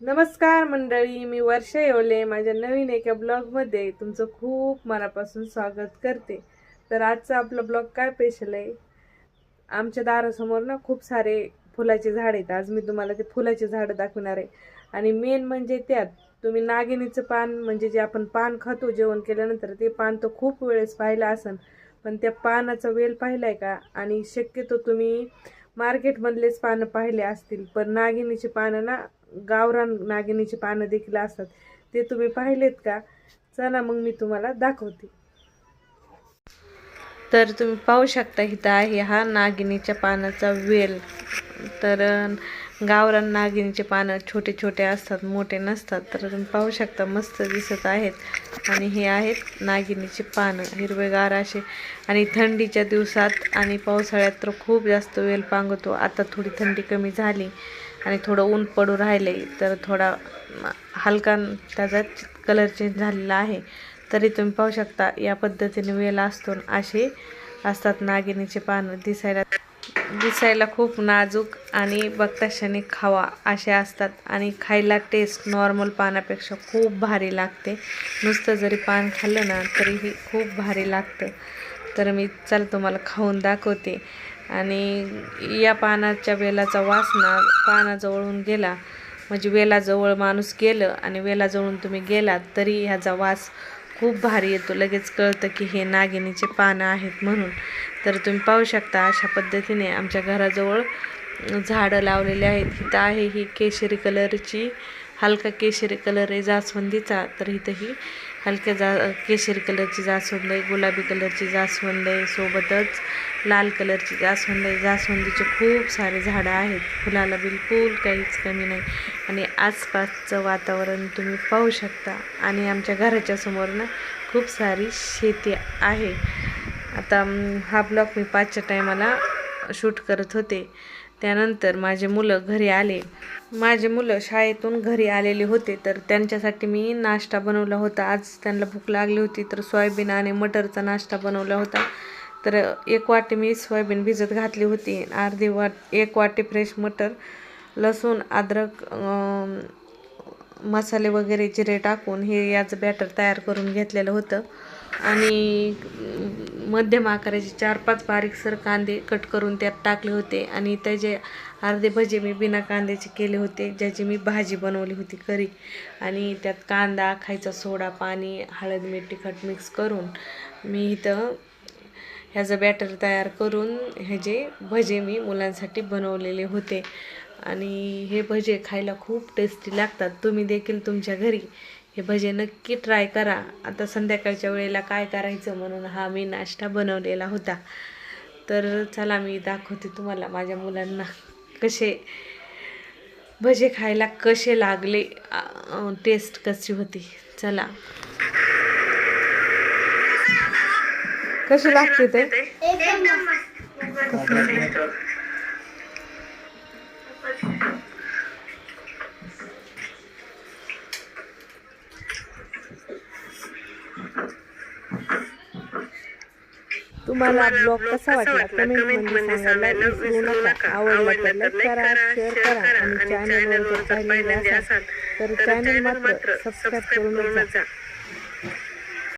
नमस्कार मंडळी मी वर्षा येवले. माझ्या नवीन एका ब्लॉगमध्ये तुमचं खूप मनापासून स्वागत करते. तर आजचा आपला ब्लॉग काय स्पेशल आहे? आमच्या दारासमोर ना खूप सारे फुलाचे झाड आहेत. आज मी तुम्हाला ते फुलाचे झाडं दाखवणार आहे. आणि मेन म्हणजे त्यात तुम्ही नागिनीचं पान म्हणजे जे आपण पान खातो जेवण केल्यानंतर ते पान तर खूप वेळेस पाहिलं असन पण त्या पानाचा वेल पाहिलाय का? आणि शक्यतो तुम्ही मार्केटमधलेच पानं पाहिले असतील पण नागिनीची पानं ना गावरान नागिनीची पानं देखील असतात. ते तुम्ही पाहिलेत का? चला मग मी तुम्हाला दाखवते. तर तुम्ही पाहू शकता इथं आहे हा नागिनीच्या पानाचा वेल. तर गावरान नागिनीचे पानं छोटे छोटे असतात मोठे नसतात. तर तुम्ही पाहू शकता मस्त दिसत आहेत. आणि हे आहेत नागिनीचे पानं हिरवेगार असे. आणि थंडीच्या दिवसात आणि पावसाळ्यात तर खूप जास्त वेल पांगतो. आता थोडी थंडी कमी झाली. आणि थोडं ऊन पडू राहिले तर थोडा हलका त्याचा कलर चेंज झालेला आहे. तरी तुम्ही पाहू शकता या पद्धतीने वेल असतो असे असतात नागिनीचे पानं दिसायला. दिसायला खूप नाजूक आणि बघताशाने खावा असे असतात आणि खायला टेस्ट नॉर्मल पानापेक्षा खूप भारी लागते. नुसतं जरी पान खाल्लं ना तरीही खूप भारी लागतं. तर मी चल तुम्हाला खाऊन दाखवते. आणि या पानाच्या वेलाचा वास ना पानाजवळून गेला. म्हणजे वेलाजवळ माणूस गेलं आणि वेलाजवळून तुम्ही गेलात तरी ह्याचा वास खूप भारी येतो. लगेच कळतं की हे नागिनीचे पानं आहेत म्हणून. तर तुम्ही पाहू शकता अशा पद्धतीने आमच्या घराजवळ झाडं लावलेली आहेत. इथं आहे ही केशरी कलरची हलका केशरी कलर आहे जास्वंदीचा तर इथंही हलक्या जा केशरी कलरची जास्वंद आहे गुलाबी कलरची जास्वंद आहे सोबतच लाल कलरची जास्वंद आहे. जास्वंदीचे खूप सारे झाडं आहेत. फुलाला बिलकुल काहीच कमी नाही. आणि आसपासचं वातावरण तुम्ही पाहू शकता. आणि आमच्या घराच्या समोर ना खूप सारी शेती आहे. आता हा ब्लॉग मी पाचच्या टायमाला शूट करत होते. त्यानंतर माझे मुलं घरी आले. माझे मुलं शाळेतून घरी आलेले होते तर त्यांच्यासाठी मी नाश्ता बनवला होता. आज त्यांना भूक लागली होती तर सोयाबीन आणि मटरचा नाश्ता बनवला होता. तर एक वाटी मी सोयाबीन भिजत घातली होती. अर्धी वाट एक वाटी फ्रेश मटर लसूण अद्रक मसाले वगैरे जिरे टाकून हे याचं बॅटर तयार करून घेतलेलं होतं. आणि मध्यम आकाराचे चार पाच बारीकसर कांदे कट करून त्यात टाकले होते. आणि त्याचे अर्धे भजे मी बिना कांद्याचे केले होते ज्याची मी भाजी बनवली होती करी. आणि त्यात कांदा खायचा सोडा पाणी हळद मीठ तिखट मिक्स करून मी इथं ह्याचं बॅटर तयार करून ह्याचे भजे मी मुलांसाठी बनवलेले होते. आणि हे भजे खायला खूप टेस्टी लागतात. तुम्ही देखील तुमच्या घरी हे भजे नक्की ट्राय करा. आता संध्याकाळच्या वेळेला काय करायचं म्हणून हा मी नाश्ता बनवलेला होता. तर चला मी दाखवते तुम्हाला माझ्या मुलांना कसे भजे खायला कसे लागले टेस्ट कशी होती. चला. कशी लागते ते? तुम्हाला ब्लॉग कसा वाटला? कमेंटमध्ये सांगायला विसरू नका. आवडला तर लाईक करा शेअर करा आणि चॅनलवर जर पाहिलेले असाल तर चॅनल मात्र सबस्क्राईब करूनच जा